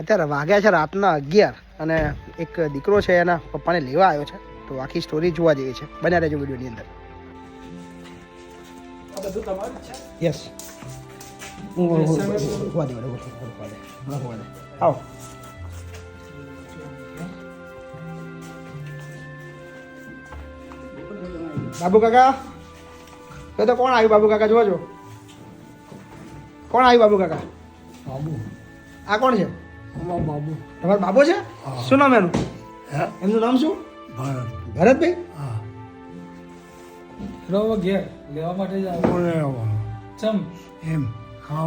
અત્યારે વાગ્યા છે રાતના અગિયાર અને એક દીકરો છે એના પપ્પાને લેવા આવ્યો છે. તો આખી સ્ટોરી જોવા જેવી છે. બન્યા રહેજો વિડીયોની અંદર. યસ આવો. બાબુ કાકા? તો તો કોણ આવ્યું બાબુ કાકા? જોજો કોણ આવ્યું બાબુ કાકા? બાબુ. આ કોણ છે? અમારો બાબુ. તમારો બાબો છે? શું નામ એનું? એમનું નામ શું? ભારત. ભરતભાઈ? હા. રહો ઘેર લેવા માટે જ ચમ. એમ.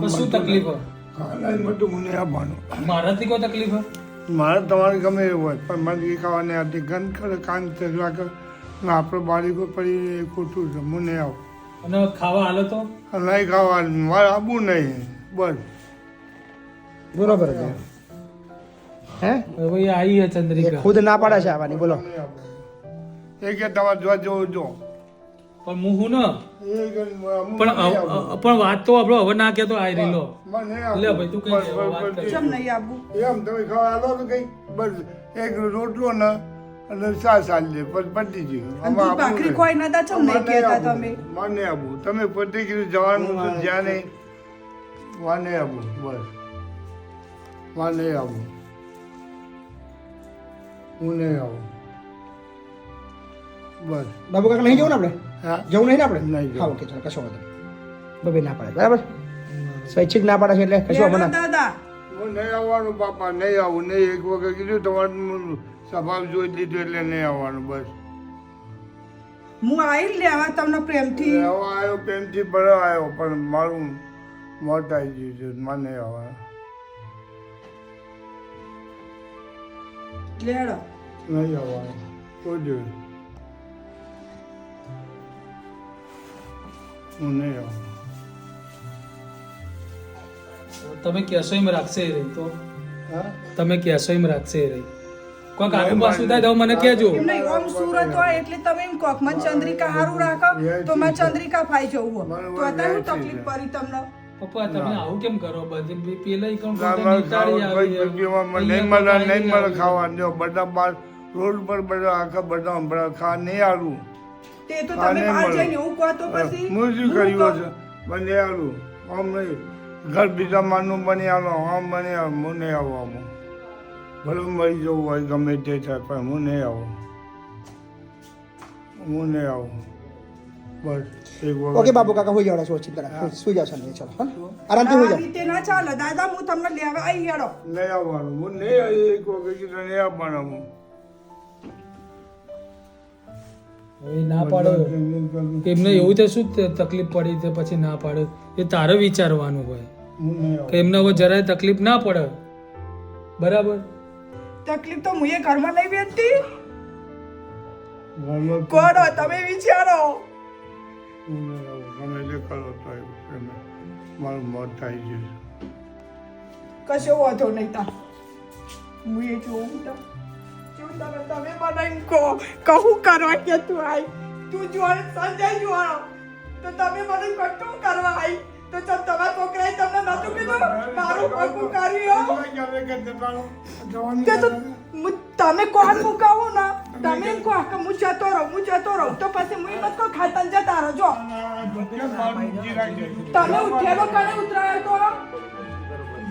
શું તકલીફ ખાવાનું બધું મને આવવાનું. મારાથી કોઈ તકલીફ મારે તમારે ગમે એવું હોય પણ મને એ ખાવાની આથી ગંધ કરે કાન ચગલા કર ને આપણે બારીકો પડી ખોટું છે મને આવ અને ખાવા હાલો તો? નહીં ખાવાનું મારે આવવું નહીં બસ. બરોબર છે. હે? ભાઈ આવી હે ચંદ્રિકા. ખુદ ના પાડે છે આવવાની બોલો. એક એ કે તમારે જો જો જો પણ હું હું ન? પણ આવું. પણ વાત તો આપણો હવે ના કેતો આઈ રહી લો. લે ભાઈ, તું કઈ વાત. કેમ નહીં આવવું એમ તમે ખાવા આલો તો કઈ બસ એક રોટલો ને અને ચા ચાલી પછી પતી ગયું. ભાખરી આબુ કોઈ નતા છો નહીં કેતા તમે? મને આબુ તમે પોતે ગયું જવાનું જ્યાં નહીં. માને આબુ બસ. માને આબુ હું નહીં આવું. બસ. બાબુ કાકા નહીં જવું ને આપણે? હા. જવું નહીં ને આપણે? નહીં. હા ઓકે ચાલો કશો વાંધો નહીં. બબે ના પાડે બરાબર? સ્વૈચ્છિક ના પાડે છે એટલે કશો વાંધો દાદા. હું નહીં આવવાનું બાપા નહીં આવું. નહીં એક વખત કીધું તમારું સ્વભાવ જોઈ લીધું એટલે નહીં આવવાનું બસ. હું આવી લેવા તમને પ્રેમથી. હવે આવ્યો પ્રેમથી બરો આવ્યો પણ મારું મોત આવી ગયું છે મને હવે લેડો. નહીં આવવાનું. કોઈ જોયું હું નહીં આવું તમે કહેશો એમ રાખશે એ રહી તો? તમે કહેશો એમ રાખશે એ રહી. કોઈક આગળ પાછું થાય તો મને કહેજો. એમ નહીં ઓમ સુરત હોય એટલે તમે એમ કોક મને ચંદ્રિકા હારું રાખો તો માં ચંદ્રિકા ફાઈ જવું તો અત્યારે હું તકલીફ પડી તમને. પપ્પા તમે આવું કેમ કરો? બધી પેલા કોણ નિતાળી આવી નહીં મળે નહીં મળે આવી. જો બધા બાર રોડ પર બધા આખા બધા હમણાં ખા નહીં આવું તે તો તમે બહાર જઈને હું કહો તો પછી હું શું કર્યું. છે બને આવું આમ નહીં. ઘર બીજા માનું બની આવો આમ બની આવો હું નહીં આવો આમ. ભલે મરી જવું હોય ગમે તે થાય પણ હું નહીં આવું. હું નહીં આવું. ઓકે બાબુ કાકા હોઈ જાવ છો ચિંતા ના સુઈ જાવ શાંતિ ચલો હા. આરામથી હોઈ જાવ રીતે ના ચાલે દાદા હું તમને લેવા આવી હેડો. લઈ આવવાનું. હું નહીં આવી એક વખત કીધું નહીં આવવાનું હું. હવે ના પાડો. એમને એવું તો શું તકલીફ પડી તે પછી ના પાડે? એ તારે વિચારવાનું હોય. કે એમને હવે જરાય તકલીફ ના પડે. બરાબર? તકલીફ તો હું એ ઘરમાં લઈ બેઠતી કોડો તમે વિચારો. તે તો મારું મોત થાય છે. કશો વાંધો નહીં તા. હું એ જોઉં તો. તમે તમે તમે એમ કહો કહું કરવા કે તું આઈ તું જોડે સંજય જોડો તો તમે મને કટું કરવા આઈ તો ચલ તમારા છોકરાએ તમને નતું કીધું? મારું પગું કર્યું કે તો હું- તમે કોણ મુકાવું ના તમે એમ કહો કે હું જતો રહું હું જતો રહું તો પછી હું એમ જ કહું ખાતન જતા રહો જો તમે ઉઠેલો કણે ઉતરાયો તો?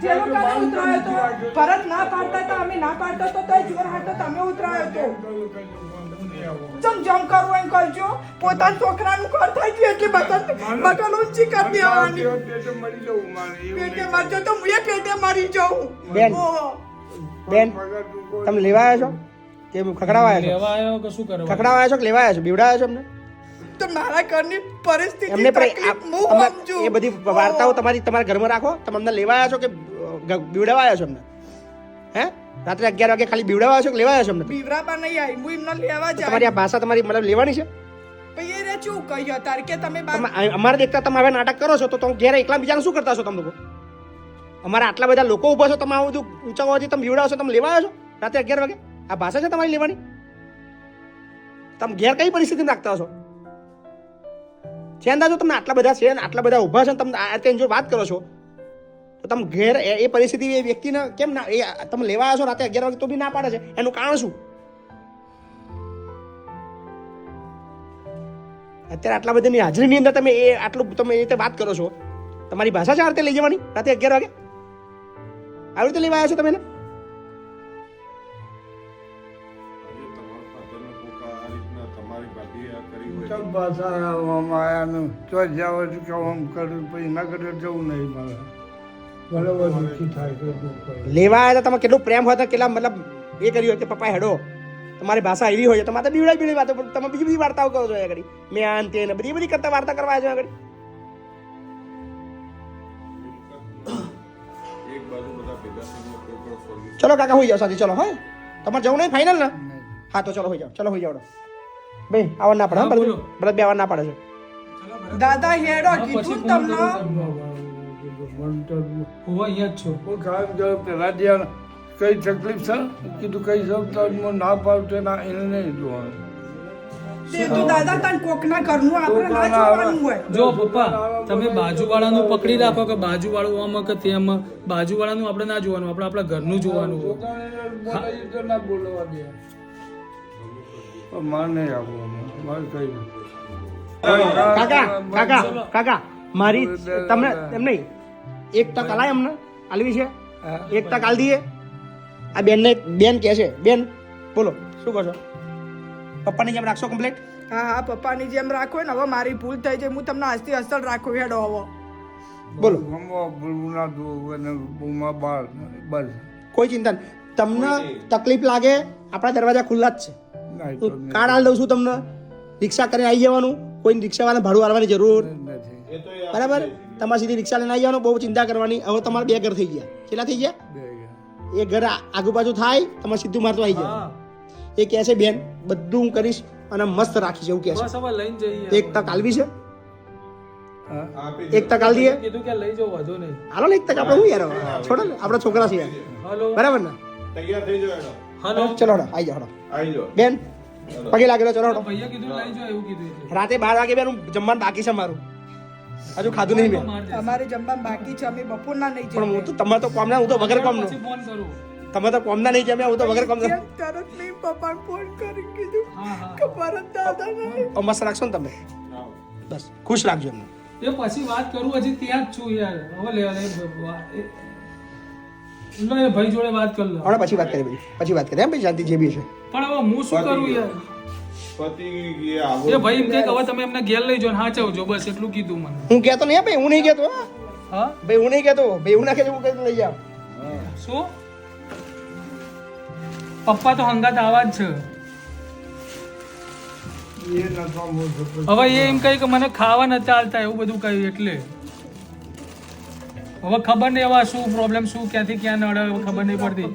જેલો કને ઉતરાયો તો? ભરત ના પાડતા તો અમે ના પાડતા તો તોય જોર હાટો તમે ઉતરાયો તો. જમ જમ કરવું એમ કરજો. પોતાના છોકરાનું ઘર થઈ ગયું એટલે બકલ બકલ ઊંચી કરી દેવાની. પેટે મરજો તો હું એ પેટે મરી જાઉં. બેન. તમે લેવા આવ્યા છો? કે ખકડાવા આવ્યા છો? લેવા આવ્યો કે શું કરવા? ખકડાવા આવ્યા છો કે લેવા આવ્યા છો? બીવડાવ્યા છો અમને તો મારા ઘરની પરિસ્થિતિ એમને હું સમજુ? એ બધી વાર્તાઓ તમારી તમારા ઘરમાં રાખો. તમે અમને લેવા આવ્યા છો કે બીવડાવવા આવ્યા છો અમને હે? રાત્રે અગિયાર વાગે ખાલી આવ્યા છો કે લેવા આવ્યા છો અમને બીવરાબા નહીં આવી હું એમને લેવા તમારી આ ભાષા તમારી મતલબ લેવાની છે? પછી એ શું કહ્યું તારે કે તમે અમારે દેખતા તમે હવે નાટક કરો છો તો તમે ઘેર એકલા બીજાને શું કરતા છો તમે લોકો? અમારા આટલા બધા લોકો ઊભા છો, તમે આવું બધું ઊંચા હોવાથી તમે બીવડાવો છો, તમે લેવા આવ્યા છો? રાત્રે અગિયાર વાગે? આ ભાષા છે તમારી લેવાની? તમે ઘેર કઈ પરિસ્થિતિમાં રાખતા હશો? છે અંદાજો તમને આટલા બધા છે ને આટલા બધા ઊભા છે ને તમે આ તેની જો વાત કરો છો, તો તમે ઘેર એ પરિસ્થિતિ એ વ્યક્તિને કેમ ના એ તમે લેવા આવશો રાતે અગિયાર વાગે તો બી ના પાડે છે? એનું કારણ શું? અત્યારે આટલા બધાની હાજરીની અંદર તમે એ આટલું તમે એ રીતે વાત કરો છો. તમારી ભાષા છે આ રીતે લઈ જવાની રાતે અગિયાર વાગે? આવી રીતે લેવા આવ્યા છો તમે ને તો જાવ કે આમ કરું પછી ના કરે જવું નહીં મારે. લેવા આવ્યા તમે કેટલું પ્રેમ હોય તો કેટલા મતલબ એ કર્યું હોય કે પપ્પા હેડો. તમારી ભાષા એવી હોય તો બીવડાઈ બીવડી વાતો તમે બીજી બધી વાર્તાઓ કરો છો આગળ. મેં આ ને બધી બધી કરતા વાર્તા કરવા આવ્યા આગળ. ચલો કાકા હોઈ જાઓ સાથી ચલો હા? તમારે જવું નહીં? ફાઇનલ ને? હા તો ચલો હોઈ જાઓ ચલો હોઈ જાઓ બે આવા ના પડે બરાબર ભરત બે આવા ના પડે છે. દાદા હેડો કીધું તમને. હું અહીંયા જ છું. હું ખાસ પેલા જ્યાં કઈ તકલીફ છે? કીધું કઈ સબ તો ના પાડતો ના એને નહીં જોવાનું. તે તો દાદા તને કોકના ઘરનું આપણે ના જોવાનું હોય. જો પપ્પા તમે બાજુવાળાનું પકડી રાખો કે બાજુવાળું આમ કે તેમ બાજુવાળાનું આપણે ના જોવાનું આપણે આપણા ઘરનું જોવાનું હોય. બોલાવી તો ના બોલવા દે. પણ મારે કાકા કાકા કાકા તમને એમ નહીં એક તક હલાય અમને આલવી છે? એક તક આલ દઈએ. આ બેનને બેન કહે છે બેન બોલો શું કહો છો? પપ્પાની જેમ રાખશો કમ્પ્લેટ હા હા પપ્પાની જેમ રાખો ને હવે મારી ભૂલ થઈ જાય હું તમને આજથી અસર રાખું હેડો હવે. બોલો. ગમવા બોલવું ના દો અને બૂમા બાર બસ. કોઈ ચિંતા નહીં તમને તકલીફ લાગે આપણા દરવાજા ખુલ્લા જ છે. કાર્ડ આલ દઉં છું તમને. રિક્ષા કરીને આવી જવાનું. કોઈ રિક્ષાવાળાને ભાડું આવવાની જરૂર. નથી. બરાબર? તમારે સીધી રિક્ષા લઈને આવી જવાનું બહુ ચિંતા કરવાની. હવે તમારે બે ઘર થઈ ગયા. કેટલા થઈ ગયા? એ ઘર. આજુબાજુ થાય તમારે સીધું મારતું આવી જાય એ કહે છે બેન બધું હું કરીશ અને મસ્ત રાખીશ એવું કહે છે. બસ હવે લઈને જઈએ એક તક આલવી છે? એક તક આલ દઈએ કીધું કે લઈ જાઓ વાંધો નહીં. હાલો ને એક તક આપણે હું યાર છોડો ને આપણા છોકરા છીએ યાર. બરાબર ને? તૈયાર થઈ ચલો હડો આવી જાઓ હડો આવી જાઓ. બેન પગે લાગેલો ચલો હડો ભૈયા કીધું લઈ જાઓ એવું કીધું રાતે બાર વાગે બેન હું જમવાનું બાકી છે મારું. હજુ ખાધું નહીં બેન માર. અમારે જમવાનું બાકી છે અમે બપોરના નહીં પણ હું તો તમારે તો કોમના હું તો વગર કોમનું ફોન કરું. તમે તો કોમના નહીં જમ્યા હું તો વગર કોમના તરત નહીં પપ્પા ફોન કરી કીધું હા હા. કે ભરત દાદા નહીં મસ્ત રાખશો ને તમે? બસ ખુશ રાખજો એમને. એ પછી વાત કરું હજી ત્યાં જ છું યાર. હવે લે લે ભાઈ જોડે વાત કરી લો. હમણાં પછી વાત કરી પછી પછી વાત કરીએ એમ ભાઈ શાંતિ જે બી છે પણ હવે હું શું કરું યાર? એ ભાઈ એમ કે હવે તમે એમને ઘેર લઈ જાઓ હા હાચવજો બસ એટલું કીધું મને. હું કહેતો નહીં ભાઈ હું નહીં કહેતો. હા. હા ભાઈ હું નહીં કહેતો. ભાઈ હું ના કહેતો હું કહેતો લઈ જાઓ. શું? પપ્પા તો હંગાત આવા જ છે. હવે એ એમ કહી કે મને ખાવા નથી ચાલતા એવું બધું કહ્યું એટલે. હવે ખબર નહીં હવે શું પ્રોબ્લેમ શું ક્યાંથી ક્યાં નડે હવે ખબર નહીં પડતી.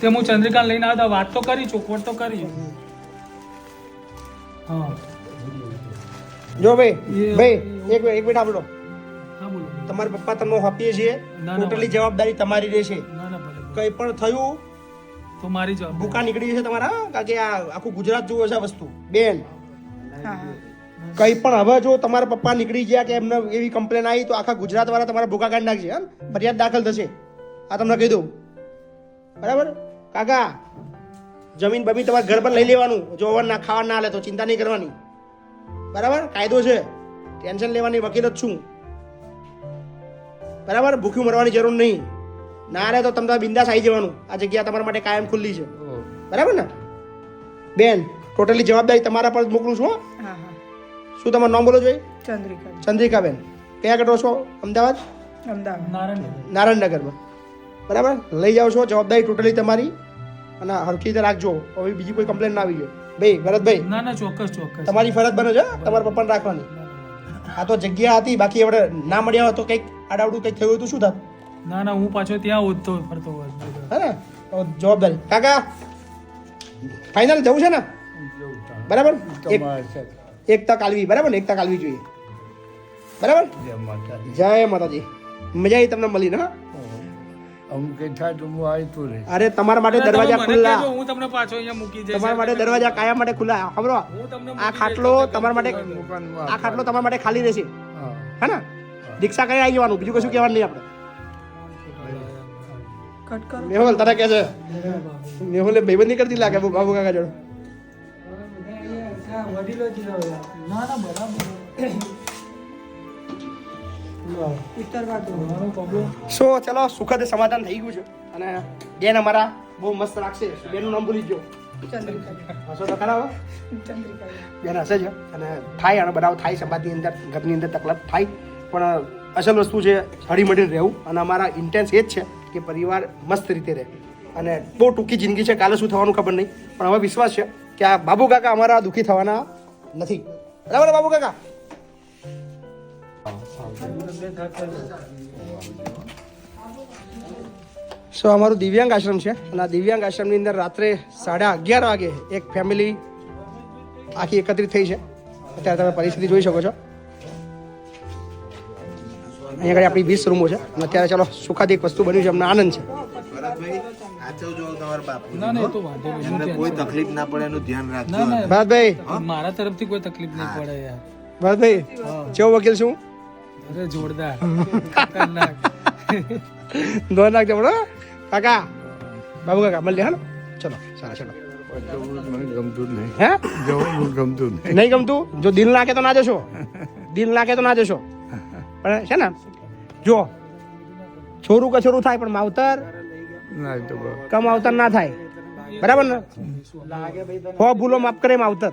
તે હું ચંદ્રિકા લઈને આવતા વાત તો કરી ચોખવટ તો કરી. હા. જો ભાઈ ભાઈ એક મિનિટ એક બોલો તમારા પપ્પા તમને આપીએ છીએ. ટોટલી જવાબદારી તમારી રહેશે. કંઈ પણ થયું તો મારી જવાબ ભૂકા નીકળી જશે તમારા? કારણ કે આ આખું ગુજરાત જુઓ છે આ વસ્તુ. બેન કંઈ પણ હવે જો તમારા પપ્પા નીકળી ગયા કે એમને એવી કમ્પ્લેન આવી તો આખા ગુજરાત વાળા તમારા ભૂકા કાઢી નાખશે હા ફરિયાદ દાખલ થશે. આ તમને કહી દઉં. બરાબર? કાકા જમીન બમીન તમારે ઘર પર લઈ લેવાનું. જો હવે ના ખાવા ના લે તો ચિંતા નહીં કરવાની. બરાબર? કાયદો છે. ટેન્શન લેવાની વકીલ જ છું. બરાબર? ભૂખ્યું મરવાની જરૂર નહીં. ના રહે તો તમને બિંદાસ આવી જવાનું. આ જગ્યા તમારા માટે કાયમ ખુલ્લી છે. બરાબર ને? બેન ટોટલી જવાબદારી તમારા પર મોકલું છું હો. હા હા. શું તમારું નામ બોલો જોઈએ ચંદ્રિકા ચંદ્રિકાબેન. કયા કટો છો? અમદાવાદ? અમદાવાદ. નારાયણનગરમાં. બરાબર? લઈ જાઓ છો જવાબદારી ટોટલી તમારી. અને હરખી રીતે રાખજો. હવે બીજી કોઈ કમ્પ્લેન ના આવી જાય. ભાઈ ભરતભાઈ. ના ના ચોક્કસ ચોક્કસ. તમારી ફરજ બને છે તમારા પપ્પાને રાખવાની. આ તો જગ્યા હતી બાકી આપણે ના મળ્યા હોય તો કંઈક આડાવડું કંઈક થયું હતું શું થાત? ના ના હું પાછો ત્યાં ઉઠતો ફરતો હોય હે ને? જવાબદારી. કાકા ફાઇનલ જવું છે ને? બરાબર? એક તક આલવી બરાબર ને? એક તક આલવી જોઈએ. બરાબર? જય માતાજી. જય માતાજી. મજા આવી તમને મળીને હા. અમુક થાય તો હું આવતું રહે અરે તમારા માટે દરવાજા ખુલ્લા. હું તમને પાછો અહીંયા મૂકી જઈશ. તમારા માટે દરવાજા કાયા માટે ખુલ્લા. ખબરો આ ખાટલો તમારા માટે આ ખાટલો તમારા માટે ખાલી રહેશે. હા ને? દીક્ષા કરી આવી જવાનું બીજું કશું કહેવાનું નહીં આપણે. મેહુલ તને કહે છે? મેહુલે ભાઈબંધી કરતી લાગે બાબુ કાકા જોડે. ના ના બરાબર. ઉતરવા દો સો ચલો સુખદ સમાધાન થઈ ગયું છે. અને બેન અમારા બહુ મસ્ત રાખશે. બેનનું નામ ભૂલી ગયો. હસો તો ખરા બેન હશે જ. અને થાય અને બનાવ થાય સમાજની અંદર ઘરની અંદર તકલીફ થાય. પણ અસલ વસ્તુ છે હળીમળીને રહેવું અને અમારા ઇન્ટેન્સ એ જ છે કે પરિવાર મસ્ત રીતે રહે. અને બહુ ટૂંકી જિંદગી છે, કાલે શું થવાનું ખબર નહીં, પણ હવે વિશ્વાસ છે કે આ બાબુ કાકા અમારા દુઃખી થવાના નથી. બરાબર બાબુ કાકા? સો અમારું દિવ્યાંગ આશ્રમ છે અને આ દિવ્યાંગ આશ્રમની અંદર રાત્રે સાડા અગિયાર વાગે એક ફેમિલી આખી એકત્રિત થઈ છે. અત્યારે તમે પરિસ્થિતિ જોઈ શકો છો. અહીંયા આગળ આપણી વીસ રૂમો છે. અને અત્યારે ચાલો સુખાદ એક વસ્તુ બન્યું છે અમને આનંદ છે. ભરતભાઈ મારા તરફથી કોઈ તકલીફ નહીં પડે યાર. કેવો વકીલ છું. અરે જોરદાર. ખતરનાક. નાખજો બરો કાકા બાબુ કાકા મળીએ હા ચલો સારા ચલો. ગમતું નહીં. હે ગમતું નહીં ગમતું? જો દિલ નાખે તો ના જશો. દિલ નાખે તો ના જશો. પણ છે ને જો છોરું કે છોરું થાય પણ માવતર ના તો કમ માવતર ના થાય. બરાબર ને? હો ભૂલો માફ કરે માવતર.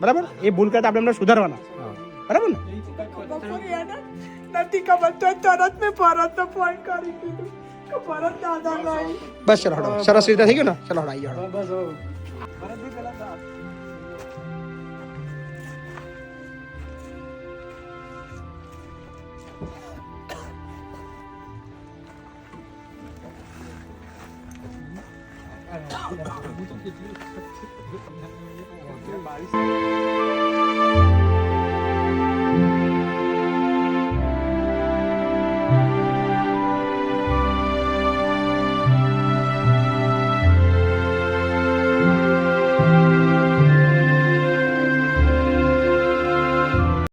બરાબર? એ ભૂલ કરતા આપણે એમને સુધારવાના. બરાબર ને? નથી ખબર તો તરત મેં ભરતને ફોન કરી દીધું કે ભરત દાદા નહીં બસ ચલો સરસ રીતે થઈ ગયું ને? ચલો હડો Thank you.